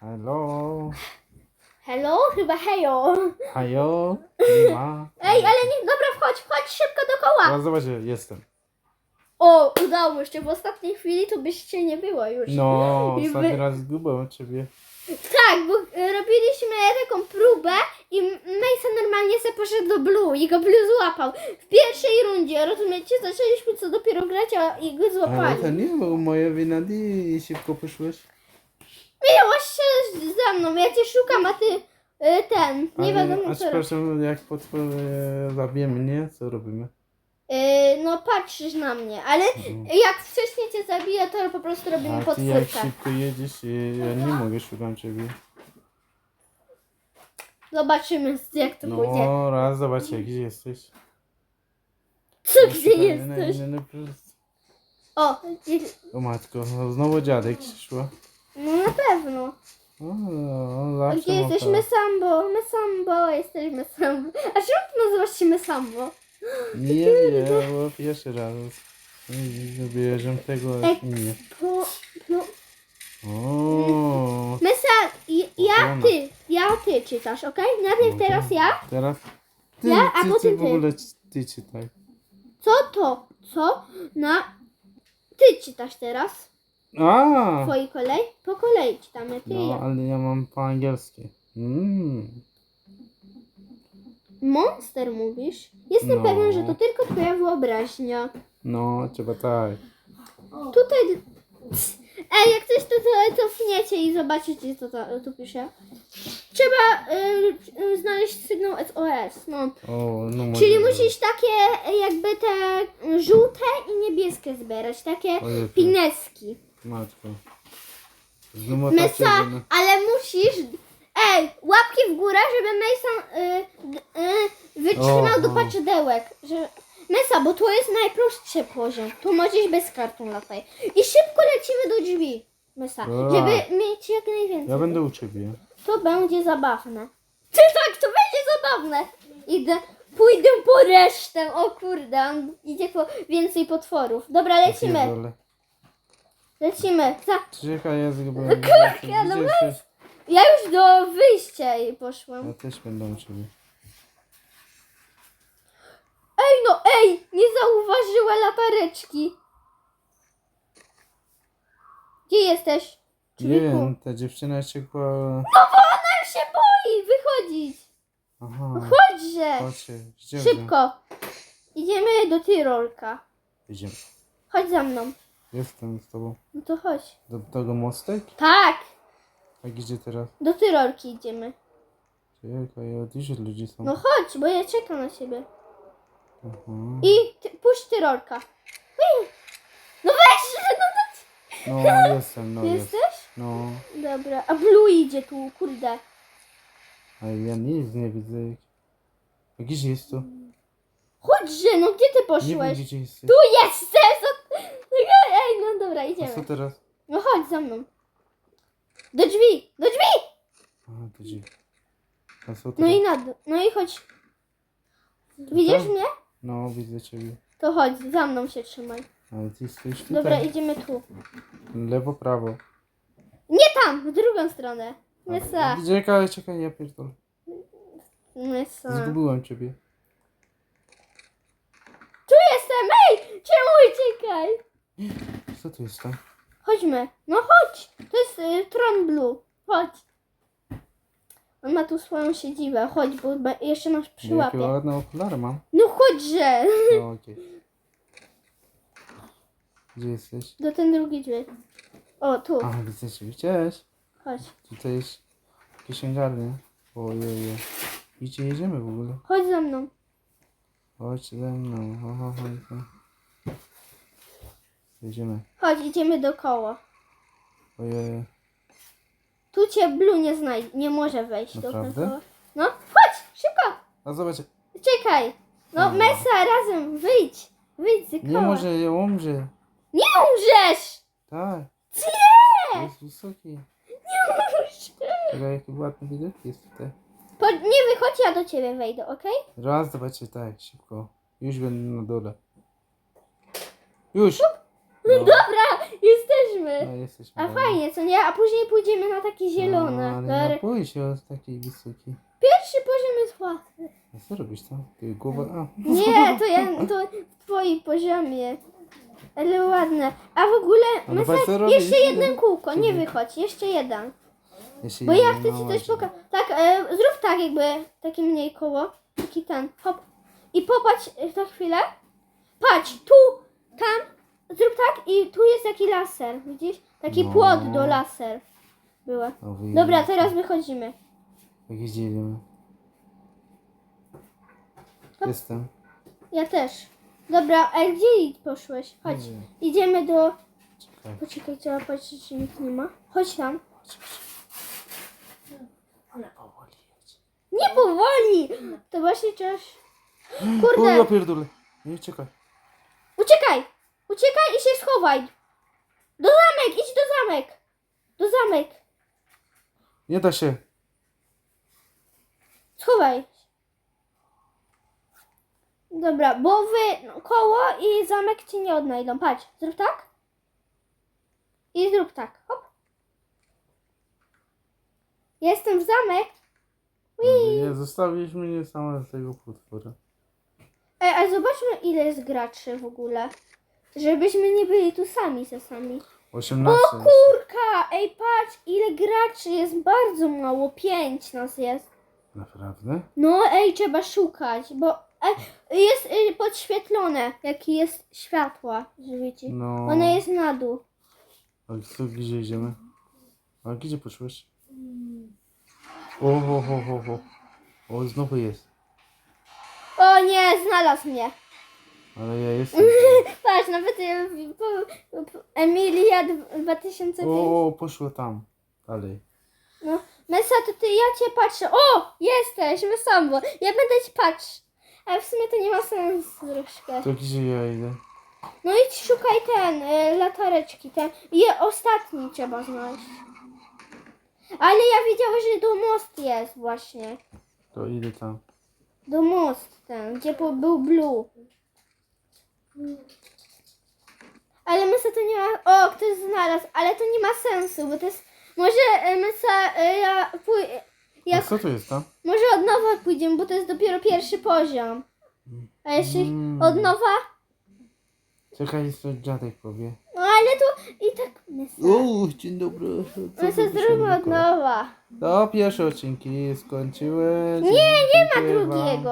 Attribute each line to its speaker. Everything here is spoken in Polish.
Speaker 1: Hello.
Speaker 2: Hello? Chyba hejo.
Speaker 1: Hajo. Nie ma.
Speaker 2: Ej, ale nie, dobra, wchodź, wchodź szybko dookoła.
Speaker 1: Teraz zobaczcie, jestem.
Speaker 2: O, udało się, w ostatniej chwili to byście nie było już.
Speaker 1: No,
Speaker 2: I
Speaker 1: ostatni
Speaker 2: wy-
Speaker 1: raz zgubiłem ciebie.
Speaker 2: Tak, bo e, robiliśmy taką próbę i Mason normalnie se poszedł do Blue i go Blue złapał. W pierwszej rundzie, rozumiecie? Zaczęliśmy co dopiero grać, a i go
Speaker 1: Ale
Speaker 2: złapali.
Speaker 1: to nie było moje wina, ty szybko poszłeś.
Speaker 2: Miałaś się ze mną, ja cię szukam, a ty e, ten, nie
Speaker 1: Ale-
Speaker 2: wiadomo
Speaker 1: A
Speaker 2: co robisz.
Speaker 1: przepraszam, jak potwór e, zabijemy, nie? Co robimy?
Speaker 2: E, No patrzysz na mnie, ale jak wcześniej cię zabiję, to po prostu robimy.
Speaker 1: A ty jak szybko jedziesz, ja nie mogę, szukam ciebie.
Speaker 2: Zobaczymy jak to pójdzie.
Speaker 1: No, raz zobaczcie, gdzie jesteś.
Speaker 2: Co,
Speaker 1: No,
Speaker 2: gdzie jesteś? O, gdzie-
Speaker 1: O matko, no, znowu dziadek przyszła.
Speaker 2: No na pewno.
Speaker 1: O, on
Speaker 2: A
Speaker 1: zawsze
Speaker 2: gdzie
Speaker 1: ma
Speaker 2: jesteśmy
Speaker 1: to.
Speaker 2: sambo? My sambo, jesteśmy sambo. A czemu ty nazywasz się my sambo?
Speaker 1: Nie wiem, bo pierwszy raz. Zabierzem tego
Speaker 2: Ej.
Speaker 1: nie.
Speaker 2: Po, no,
Speaker 1: O,
Speaker 2: my sa, i- ja,
Speaker 1: Ochrona.
Speaker 2: ty, ja, ty czytasz, okej? Najpierw
Speaker 1: Okej.
Speaker 2: teraz ja.
Speaker 1: teraz ty,
Speaker 2: Ja, a
Speaker 1: ty,
Speaker 2: potem
Speaker 1: w
Speaker 2: ty.
Speaker 1: ogóle ty czytaj.
Speaker 2: Co to? Co? Na... Ty czytasz teraz.
Speaker 1: A,
Speaker 2: Twojej kolej? Po kolei czytamy, ty i
Speaker 1: no
Speaker 2: ja.
Speaker 1: ale ja mam po angielsku. Mm.
Speaker 2: Monster mówisz? Jestem
Speaker 1: No.
Speaker 2: pewien, że to tylko twoja wyobraźnia.
Speaker 1: No, trzeba tak.
Speaker 2: Tutaj... Ej, jak coś to, to cofniecie i zobaczycie, co to, tu pisze. Trzeba y, y, znaleźć sygnał SOS. No.
Speaker 1: O, no może
Speaker 2: Czyli
Speaker 1: być.
Speaker 2: musisz takie jakby te żółte i niebieskie zbierać. Takie
Speaker 1: Ojej,
Speaker 2: pineski.
Speaker 1: Matko. Znowu tak
Speaker 2: Mesa,
Speaker 1: się,
Speaker 2: ale musisz... Ej, łapki w górę, żeby Mason y, d- y, wytrzymał
Speaker 1: O,
Speaker 2: do
Speaker 1: o.
Speaker 2: paczydełek. Że... Mesa, bo tu jest najprostszy poziom. Tu możesz bez kartą lataj. I szybko lecimy do drzwi. Mesa,
Speaker 1: A.
Speaker 2: żeby mieć jak najwięcej.
Speaker 1: Ja będę u ciebie.
Speaker 2: To będzie zabawne. Ty tak, to będzie zabawne. Idę, pójdę po resztę. O kurde, on idzie po więcej potworów. Dobra, lecimy.
Speaker 1: Pierdolę.
Speaker 2: Lecimy. Za...
Speaker 1: Czekaj, ja zgubiłem.
Speaker 2: kurka, no
Speaker 1: Gdzie jesteś?
Speaker 2: Ja już do wyjścia i poszłam.
Speaker 1: Ja też będę u ciebie.
Speaker 2: Ej no, ej! Nie zauważyła latareczki. Gdzie jesteś?
Speaker 1: Wiem, ta dziewczyna się kła...
Speaker 2: Ona się boi wychodzić.
Speaker 1: Aha.
Speaker 2: Chodźże.
Speaker 1: Chodźcie,
Speaker 2: Szybko. Idziemy do Tyrolka.
Speaker 1: Idziemy.
Speaker 2: Chodź za mną.
Speaker 1: Jestem z tobą.
Speaker 2: No to chodź.
Speaker 1: Do tego mostek?
Speaker 2: Tak,
Speaker 1: A gdzie teraz?
Speaker 2: do Tyrolki idziemy.
Speaker 1: Czekaj, a dużo ludzi są.
Speaker 2: No chodź, bo ja czekam na ciebie.
Speaker 1: Aha.
Speaker 2: I ty, puść Tyrolka. Ui. No weź! No,
Speaker 1: No, jestem, no
Speaker 2: no.
Speaker 1: jest.
Speaker 2: Jesteś?
Speaker 1: No,
Speaker 2: Dobra, a Blue idzie tu, kurde.
Speaker 1: a ja nic nie widzę. A gdzie jest to?
Speaker 2: Chodźże, no gdzie ty
Speaker 1: Nie wiem,
Speaker 2: poszłeś?
Speaker 1: gdzie jesteś.
Speaker 2: Tu jesteś! Co- Ej, no dobra,
Speaker 1: A
Speaker 2: idziemy.
Speaker 1: co teraz?
Speaker 2: No chodź za mną. Do drzwi, do drzwi!
Speaker 1: A, to gdzie? A co
Speaker 2: No
Speaker 1: teraz?
Speaker 2: i na dół, no i chodź. Widzisz mnie?
Speaker 1: No, widzę ciebie.
Speaker 2: To chodź, za mną się trzymaj.
Speaker 1: Ale ty stoisz tutaj.
Speaker 2: Dobra, idziemy tu.
Speaker 1: Lewo, prawo.
Speaker 2: Nie tam, w drugą stronę. Mysa,
Speaker 1: Czekaj, czekaj, ja pierdolę.
Speaker 2: mysa.
Speaker 1: Zgubiłem ciebie.
Speaker 2: Tu jestem, ej! Czemu uciekaj?
Speaker 1: Co to jest tam?
Speaker 2: Chodźmy. No chodź. To jest y, Tron Blue. Chodź. On ma tu swoją siedzibę. Chodź, bo be- jeszcze masz
Speaker 1: Jakie
Speaker 2: przyłapie.
Speaker 1: ładne okulary mam.
Speaker 2: No chodźże.
Speaker 1: No, okej. Gdzie jesteś?
Speaker 2: Do ten drugi drzwi. O, tu.
Speaker 1: A, widzę ciebie. Cześć.
Speaker 2: Chodź.
Speaker 1: Tutaj jest księgarnia. Ojej. Gdzie jedziemy w ogóle?
Speaker 2: Chodź za mną.
Speaker 1: Chodź ze mną. Ho, ho, ho, ho. Jedziemy.
Speaker 2: Chodź, idziemy dookoła.
Speaker 1: Ojej.
Speaker 2: Tu cię Blue nie znajdzie. Nie może wejść
Speaker 1: Naprawdę?
Speaker 2: dookoła. No, chodź, szybko.
Speaker 1: A zobacz.
Speaker 2: Czekaj. No,
Speaker 1: Dobra.
Speaker 2: Mesa, razem. Wyjdź. Wyjdź z koła.
Speaker 1: Nie może, ja umrze.
Speaker 2: Nie umrzesz.
Speaker 1: Tak.
Speaker 2: Nie.
Speaker 1: Jest wysoki.
Speaker 2: Nie umrzesz.
Speaker 1: Czekaj, jaki ładny widok jest tutaj.
Speaker 2: Po, nie wychodź, ja do ciebie wejdę, okej?
Speaker 1: Raz, zobaczcie, tak, szybko. Już będę na dole. Już! No,
Speaker 2: Dobra, jesteśmy.
Speaker 1: No, jesteśmy.
Speaker 2: A
Speaker 1: dalej.
Speaker 2: fajnie, co nie? A później pójdziemy na takie zielone.
Speaker 1: No, ale
Speaker 2: Dobra.
Speaker 1: nie bój się o takiej wysokiej.
Speaker 2: Pierwszy poziom jest łatwy.
Speaker 1: A co robisz tam? Ty głowa... A.
Speaker 2: Nie, to ja to w twoim poziomie. Ale ładne. A w ogóle my
Speaker 1: co robisz.
Speaker 2: jeszcze jeden kółko, nie wychodź, jeszcze jeden.
Speaker 1: Jeszcze
Speaker 2: Bo ja
Speaker 1: jeden,
Speaker 2: chcę
Speaker 1: no
Speaker 2: ci coś pokazać. Tak, e, zrób tak jakby, takie mniej koło. Taki ten, hop. I popatrz e, za chwilę. Patrz, tu, tam, zrób tak i tu jest taki laser, widzisz? Taki
Speaker 1: No.
Speaker 2: płot do laser. Była.
Speaker 1: O, wyjdzie.
Speaker 2: Dobra, teraz wychodzimy.
Speaker 1: Jak jeździmy. Jestem.
Speaker 2: Ja też. Dobra, a gdzie poszłeś? Chodź.
Speaker 1: Nie wiem.
Speaker 2: Idziemy do...
Speaker 1: Czekaj.
Speaker 2: Poczekaj, trzeba patrzeć, czy nikt nie ma. Chodź tam.
Speaker 1: Ale powoli jedź.
Speaker 2: Nie powoli! To właśnie.
Speaker 1: O, ja
Speaker 2: Kurde,
Speaker 1: pierdolę. Nie, czekaj.
Speaker 2: uciekaj! Uciekaj i się schowaj! Do zamek, idź do zamek! Do zamek!
Speaker 1: Nie da się.
Speaker 2: Schowaj. Dobra, bo wy no, koło i zamek cię nie odnajdą. Patrz, zrób tak. I zrób tak. Hop. Jestem w zamek.
Speaker 1: Nie, zostawiłeś mnie sama z tego potwora.
Speaker 2: Ej, a zobaczmy ile jest graczy w ogóle. Żebyśmy nie byli tu sami ze sami.
Speaker 1: 18.
Speaker 2: O kurka! Ej, patrz, ile graczy jest bardzo mało. Pięć nas jest.
Speaker 1: Naprawdę?
Speaker 2: No, ej, trzeba szukać, bo jest y, podświetlone, jakie jest światła, że wiecie.
Speaker 1: No.
Speaker 2: Ona jest na dół.
Speaker 1: A co, gdzie idziemy? A gdzie poszłeś? O, o, o, o, o. O, znowu jest.
Speaker 2: O nie, znalazł mnie.
Speaker 1: Ale ja jestem.
Speaker 2: Patrz, nawet y, po, po, Emilia dw- 2005.
Speaker 1: O, o, poszło tam. Dalej.
Speaker 2: No, Mesa, to ty, ja cię patrzę. O, jesteś, Mesambo. Ja będę ci patrz. Ale w sumie to nie ma sensu troszkę.
Speaker 1: To gdzie ja idę?
Speaker 2: No idź szukaj ten, y, latareczki, ten. Je ostatni trzeba znaleźć. Ale ja wiedziałem, że do most jest właśnie.
Speaker 1: To idę tam.
Speaker 2: Do most ten, gdzie po- był blue. Ale Mysa to nie ma... O, ktoś znalazł, ale to nie ma sensu, bo to jest... Może Mysa, e, ja... Pój...
Speaker 1: A
Speaker 2: Jak...
Speaker 1: co to jest tam?
Speaker 2: Może od nowa pójdziemy, bo to jest dopiero pierwszy poziom. A jeśli
Speaker 1: Mm.
Speaker 2: od nowa...
Speaker 1: Czekaj, co dziadek powie.
Speaker 2: No ale to i tak Mysa.
Speaker 1: O, dzień dobry. Co
Speaker 2: Mysa
Speaker 1: wy
Speaker 2: zróbmy od nowa.
Speaker 1: To pierwsze odcinki skończyły.
Speaker 2: Nie, nie ma drugiego.